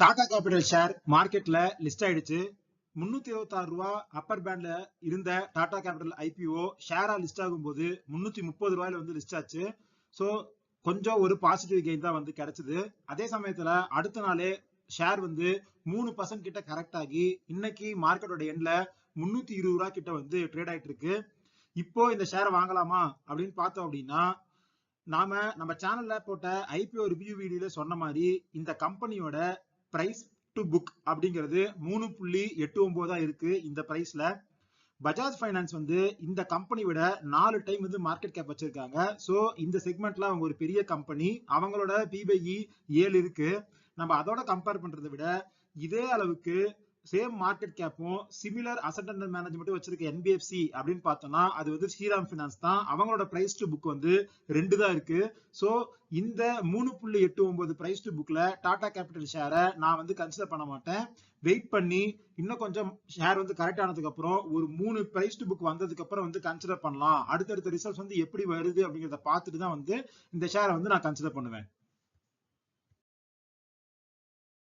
Tata capital share மார்க்கெட்ல list ஆயிடுச்சு. முன்னூத்தி இருபத்தி ஆறு ரூபா அப்பர் பேண்ட்ல இருந்த டாடா கேபிட்டல் ஐபிஓ ஷேரா லிஸ்ட் ஆகும் போது முன்னூத்தி முப்பது ரூபாயில வந்து லிஸ்ட் ஆச்சு. சோ கொஞ்சம் ஒரு பாசிட்டிவ் கெயின் தான் வந்து கிடைச்சது. அதே சமயத்துல அடுத்த நாளே ஷேர் வந்து மூணு பர்சன்ட் கிட்ட கரெக்ட் ஆகி இன்னைக்கு மார்க்கெட்டோட எண்ட்ல முன்னூத்தி இருபது ரூபா கிட்ட வந்து ட்ரேட் ஆயிட்டு இருக்கு. இப்போ இந்த ஷேரை வாங்கலாமா அப்படின்னு பார்த்தோம் அப்படின்னா நாம நம்ம சேனல்ல போட்ட ஐபிஓ ரிவ்யூ வீடியோல சொன்ன மாதிரி இந்த கம்பெனியோட பிரைஸ் டு புக் அப்படிங்கிறது மூணு புள்ளி எட்டு ஒன்பதா இருக்கு இந்த பிரைஸ்ல பஜாஜ் ஃபைனான்ஸ் வந்து இந்த கம்பெனி விட நாலு டைம் வந்து மார்க்கெட் கேப் வச்சிருக்காங்க. ஸோ இந்த செக்மெண்ட்ல அவங்க ஒரு பெரிய கம்பெனி அவங்களோட பிபிஇ e ஏழு இருக்கு. நம்ம அதோட கம்பேர் பண்றதை விட இதே அளவுக்கு சேம் மார்க்கெட் கேப்பும் சிமிலர் அசட் அண்டர் மேனேஜ்மெண்ட் வச்சிருக்க என்பிஎஃப்சி அப்படின்னு பார்த்தோம்னா அது வந்து ஸ்ரீராம் பினான்ஸ் தான். அவங்களோட பிரைஸ் டு புக் வந்து ரெண்டு தான் இருக்கு. ஸோ இந்த மூணு புள்ளி எட்டு ஒன்பது பிரைஸ் டு புக்ல டாடா கேபிட்டல் ஷேரை நான் வந்து கன்சிடர் பண்ண மாட்டேன். வெயிட் பண்ணி இன்னும் கொஞ்சம் ஷேர் வந்து கரெக்ட் ஆனதுக்கு அப்புறம் ஒரு மூணு பிரைஸ் டு புக் வந்ததுக்கு அப்புறம் வந்து கன்சிடர் பண்ணலாம். அடுத்தடுத்த ரிசல்ட்ஸ் வந்து எப்படி வருது அப்படிங்கிறத பார்த்துட்டு தான் வந்து இந்த ஷேரை வந்து நான் கன்சிடர் பண்ணுவேன்.